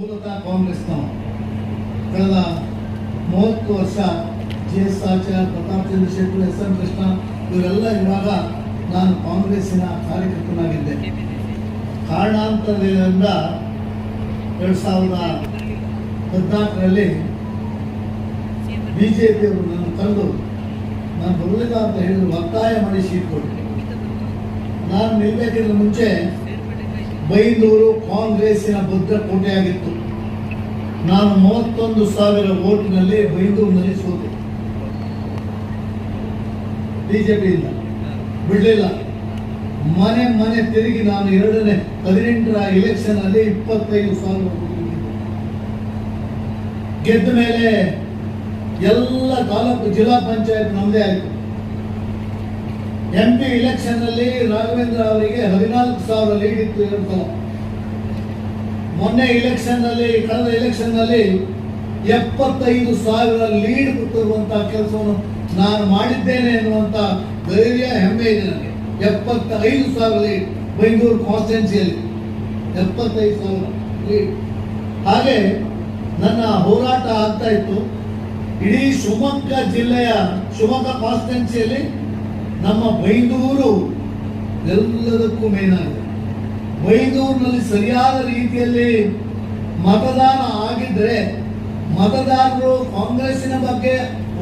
ಮೂಲತಃ ಕಾಂಗ್ರೆಸ್ನ ಕಳೆದ ಮೂವತ್ತು ವರ್ಷ G S Acharya Pratap Chandrashekhar S M Krishna ಇವರೆಲ್ಲ ಇರುವಾಗ ನಾನು ಕಾಂಗ್ರೆಸ್ಸಿನ ಕಾರ್ಯಕರ್ತನಾಗಿದ್ದೆ. ಕಾರಣಾಂತರದಿಂದ ಎರಡು ಸಾವಿರದ ಹದಿನಾಲ್ಕರಲ್ಲಿ ಬಿ ಜೆ ಪಿಯವರು ನನ್ನ ಕರೆದು ನಾನು ಬರಲಿಲ್ಲ ಅಂತ ಹೇಳಿದ್ರು, ಒತ್ತಾಯ ಮಾಡಿ ಸೀಟ್ ಕೊಟ್ಟೆ ನಾನು ನಿಲ್ಬೇಕಿದ್ರೆ ಮುಂಚೆ ಬೈಂದೂರು ಕಾಂಗ್ರೆಸ್ಸಿನ ಭದ್ರ ಕೋಟೆಯಾಗಿತ್ತು. ನಾನು ಮೂವತ್ತೊಂದು ಸಾವಿರ ಓಟಿನಲ್ಲಿ ಬೈಂದೂರಿನಲ್ಲಿ ಸೋತೆ. ಬಿಜೆಪಿಯಿಂದ ಬಿಡಲಿಲ್ಲ. ಮನೆ ಮನೆ ತಿರುಗಿ ನಾನು ಎರಡನೇ ಹದಿನೆಂಟರ ಎಲೆಕ್ಷನ್ ಅಲ್ಲಿ ಇಪ್ಪತ್ತೈದು ಸಾವಿರ. ಗೆದ್ದ ಮೇಲೆ ಎಲ್ಲ ತಾಲೂಕು ಜಿಲ್ಲಾ ಪಂಚಾಯತ್ ನಮ್ಮದೇ ಆಯಿತು. ಎಂ ಪಿ ಇಲೆಕ್ಷನ್ ಅಲ್ಲಿ ರಾಘವೇಂದ್ರ ಅವರಿಗೆ ಹದಿನಾಲ್ಕು ಸಾವಿರ ಲೀಡ್ ಇತ್ತು ಎರಡು ಮೊನ್ನೆ ಇಲೆಕ್ಷನ್ನಲ್ಲಿ ಕಳೆದ ಇಲೆಕ್ಷನ್ನಲ್ಲಿ ಎಪ್ಪತ್ತೈದು ಸಾವಿರ ಲೀಡ್ ಕೊಟ್ಟಿರುವಂತಹ ಕೆಲಸವನ್ನು ನಾನು ಮಾಡಿದ್ದೇನೆ ಎನ್ನುವಂತ ಧೈರ್ಯ, ಹೆಮ್ಮೆ ಇದೆ ನನಗೆ. ಎಪ್ಪತ್ತೈದು ಸಾವಿರ ಲೀಡ್ ಬೈಂದೂರು ಕಾನ್ಸ್ಟಿಟ್ಯೂನ್ಸಿಯಲ್ಲಿ ಎಪ್ಪತ್ತೈದು ಸಾವಿರ ಲೀಡ್ ಹಾಗೆ ನನ್ನ ಹೋರಾಟ ಆಗ್ತಾ ಇತ್ತು. ಇಡೀ ಶಿವಮೊಗ್ಗ ಜಿಲ್ಲೆಯ ಶಿವಮೊಗ್ಗ ಕಾನ್ಸ್ಟಿಟ್ಯೂನ್ಸಿಯಲ್ಲಿ ನಮ್ಮ ಬೈಂದೂರು ಎಲ್ಲದಕ್ಕೂ ಮೇನಾಗಿದೆ ಬೈಂದೂರಿನಲ್ಲಿ ಸರಿಯಾದ ರೀತಿಯಲ್ಲಿ ಮತದಾನ ಆಗಿದ್ರೆ ಮತದಾರರು ಕಾಂಗ್ರೆಸ್ಸಿನ ಬಗ್ಗೆ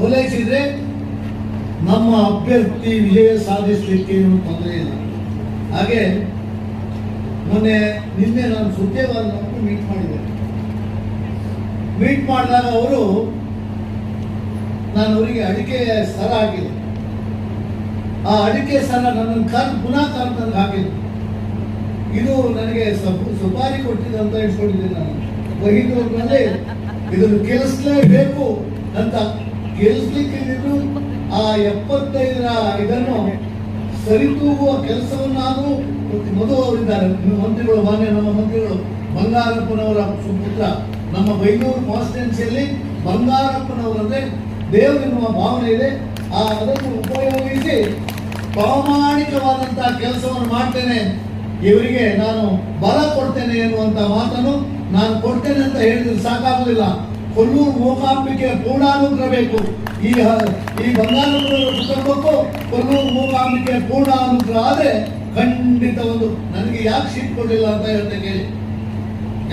ಓಲೈಸಿದ್ರೆ ನಮ್ಮ ಅಭ್ಯರ್ಥಿ ವಿಜಯ ಸಾಧಿಸಲಿಕ್ಕೆ ಏನು ತೊಂದರೆ ಇಲ್ಲ. ಹಾಗೆ ಮೊನ್ನೆ ನಿನ್ನೆ ನಾನು ಸುದ್ದಿವಾರನವರು ಮೀಟ್ ಮಾಡಿದೆ. ಮೀಟ್ ಮಾಡಿದಾಗ ಅವರು ನಾನು ಅವರಿಗೆ ಅಡಿಕೆ ಸರ ಹಾಕಿದೆ. ಆ ಅಡಿಕೆ ಸರ ನನ್ನನ್ನು ಕರ್ ಪುನಃ ಕರ್ ಹಾಕಿದ್ರು ಇದು ನನಗೆ ಸಬ್ ಸುಪಾರಿ ಕೊಟ್ಟಿದೆ ಅಂತ ಇಟ್ಕೊಂಡಿದ್ದೆ ನಾನು. ಬೈದೂರಿನಲ್ಲಿ ಇದನ್ನು ಕೇಳಿಸ್ಲೇಬೇಕು ಅಂತ ಇದ್ದಿದ್ದು ಆ ಎಪ್ಪತ್ತೈದರ ಇದನ್ನು ಸರಿತೂಗುವ ಕೆಲಸವನ್ನಾದರೂ ಮಧು ಅವರಿದ್ದಾರೆ. ಮಂತ್ರಿಗಳು, ಮಾನ್ಯ ನಮ್ಮ ಮಂತ್ರಿಗಳು, ಬಂಗಾರಪ್ಪನವರ ಸುಪುತ್ರ, ನಮ್ಮ ಬೈದೂರು ಕಾನ್ಸ್ಟಿಟ್ಯೂನ್ಸಿಯಲ್ಲಿ ಬಂಗಾರಪ್ಪನವರಂದ್ರೆ ದೇವರೆನ್ನುವ ಭಾವನೆ ಇದೆ. ಆ ಅದನ್ನು ಉಪಯೋಗಿಸಿ ಪ್ರಾಮಾಣಿಕವಾದಂತಹ ಕೆಲಸವನ್ನು ಮಾಡ್ತೇನೆ. ಇವರಿಗೆ ನಾನು ಬಲ ಕೊಡ್ತೇನೆ ಎನ್ನುವಂತ ಮಾತನ್ನು ನಾನು ಕೊಡ್ತೇನೆ ಅಂತ ಹೇಳಿದ್ರೆ ಸಾಕಾಗುದಿಲ್ಲ ಕೊಲ್ಲೂರು ಮೂಕಾಂಬಿಕೆ ಪೂರ್ಣಾನುಗ್ರಹ ಬೇಕು ಈ ಈ ಬಂಗಾರಪುರದ ಕುಟುಂಬಕ್ಕೂ ಕೊಲ್ಲೂರು ಮೂಕಾಂಬಿಕೆ ಪೂರ್ಣ ಅನುಗ್ರಹ ಆದ್ರೆ ಖಂಡಿತ ಒಂದು ನನಗೆ ಯಾಕೆ ಸೀಟ್ ಕೊಡಲಿಲ್ಲ ಅಂತ ಹೇಳ್ತಾ ಕೇಳಿ.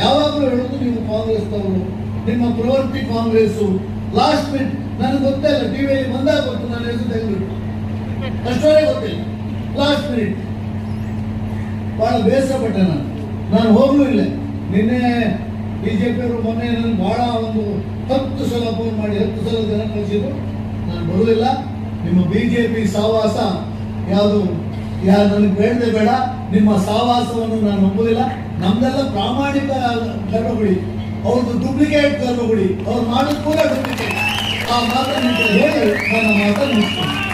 ಯಾವಾಗಲೂ ಹೇಳೋದು ನೀವು ಕಾಂಗ್ರೆಸ್ನವರು, ನಿಮ್ಮ ಪ್ರವೃತ್ತಿ ಕಾಂಗ್ರೆಸ್ಸು. ಲಾಸ್ಟ್ ಮಿನಿಟ್ ನನಗೆ ಗೊತ್ತೇ ಇಲ್ಲ ಟಿವಿಯಲ್ಲಿ ಬಂದಾಗ ಗೊತ್ತು ನಾನು ಹೆಸರು ತೆಗೆದು ಅಷ್ಟೇ ಲಾಸ್ಟ್ ಮಿನಿಟ್ ಬಹಳ ಬೇಸರ ಪಟ್ಟೆ ನಾನು. ನಾನು ಹೋಗ್ಲೂ ಇಲ್ಲ. ನಿನ್ನೆ ಬಿಜೆಪಿಯವರು ಮೊನ್ನೆ ನನಗೆ ಭಾಳ ಒಂದು ಹತ್ತು ಸಲ ಫೋನ್ ಮಾಡಿ, ಹತ್ತು ಸಲ ಜನ ಕಳಿಸಿದ್ರು. ನಾನು ಬರಲಿಲ್ಲ ನಿಮ್ಮ ಬಿಜೆಪಿ ಸಹವಾಸ ಯಾವುದು? ಯಾರು ನನಗೆ ಬೇಡದೆ ಬೇಡ. ನಿಮ್ಮ ಸಹವಾಸವನ್ನು ನಾನು ನಂಬುದಿಲ್ಲ. ನಮ್ದೆಲ್ಲ ಪ್ರಾಮಾಣಿಕ ಗರ್ಭಗುಡಿ ಅವ್ರದ್ದು ಡೂಪ್ಲಿಕೇಟ್ ಗರ್ಭಗುಡಿ ಅವ್ರು ಮಾಡೋದು ಕೂಡ ಡೂಪ್ಲಿಕೇಟ್ ಆ ಮಾತನ್ನು ಹೇಳಿ ನನ್ನ ಮಾತನ್ನು ಮುಗಿಸ್ತೀನಿ.